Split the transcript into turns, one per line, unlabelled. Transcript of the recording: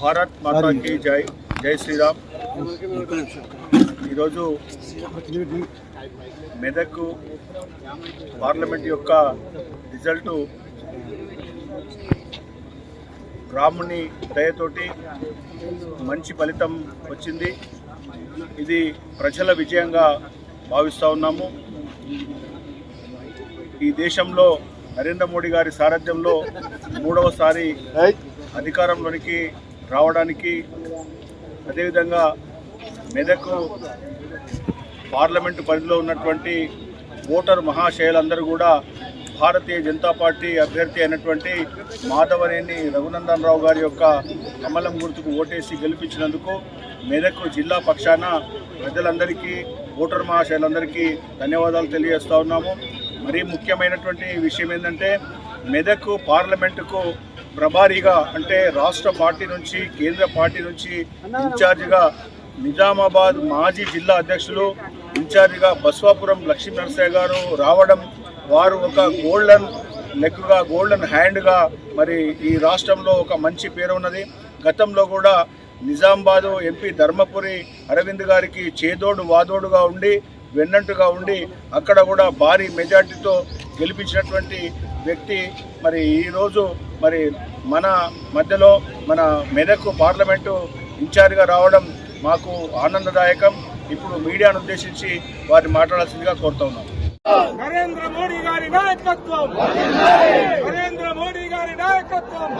భారత్ మాతాకి జై జై శ్రీరామ్. ఈరోజు మెదక్ పార్లమెంట్ యొక్క రిజల్టు రాముని దయతోటి మంచి ఫలితం వచ్చింది. ఇది ప్రజల విజయంగా భావిస్తూ ఉన్నాము. ఈ దేశంలో నరేంద్ర మోడీ గారి సారథ్యంలో మూడవసారి అధికారంలోనికి రావడానికి అదేవిధంగా మెదక్ పార్లమెంటు పరిధిలో ఉన్నటువంటి ఓటర్ మహాశయులందరూ కూడా భారతీయ జనతా పార్టీ అభ్యర్థి అయినటువంటి మాధవనేని రఘునందన్ రావు గారి యొక్క కమలం గుర్తుకు ఓటేసి గెలిపించినందుకు మెదక్ జిల్లా పక్షాన ప్రజలందరికీ ఓటర్ మహాశయులందరికీ ధన్యవాదాలు తెలియజేస్తా ఉన్నాము. మరీ ముఖ్యమైనటువంటి విషయం ఏంటంటే మెదక్ పార్లమెంటుకు ప్రభారీగా అంటే రాష్ట్ర పార్టీ నుంచి కేంద్ర పార్టీ నుంచి ఇన్ఛార్జిగా నిజామాబాద్ మాజీ జిల్లా అధ్యక్షులు ఇన్ఛార్జిగా బస్వాపురం లక్ష్మీనరసయ్య గారు రావడం వారు ఒక గోల్డెన్ లెగ్గా గోల్డెన్ హ్యాండ్గా మరి ఈ రాష్ట్రంలో ఒక మంచి పేరు ఉన్నది. గతంలో కూడా నిజామాబాదు ఎంపీ ధర్మపురి అరవింద్ గారికి చేదోడు వాదోడుగా ఉండి వెన్నంటుగా ఉండి అక్కడ కూడా భారీ మెజార్టీతో గెలిపించినటువంటి వ్యక్తి. మరి ఈరోజు మరి మన మధ్యలో మన మెదక్ పార్లమెంటు ఇన్ఛార్జ్గా రావడం మాకు ఆనందదాయకం. ఇప్పుడు మీడియాను ఉద్దేశించి వారిని మాట్లాడాల్సిందిగా కోరుతా ఉన్నాం.
నరేంద్ర మోడీ గారి నాయకత్వం! నరేంద్ర మోడీ గారి నాయకత్వం!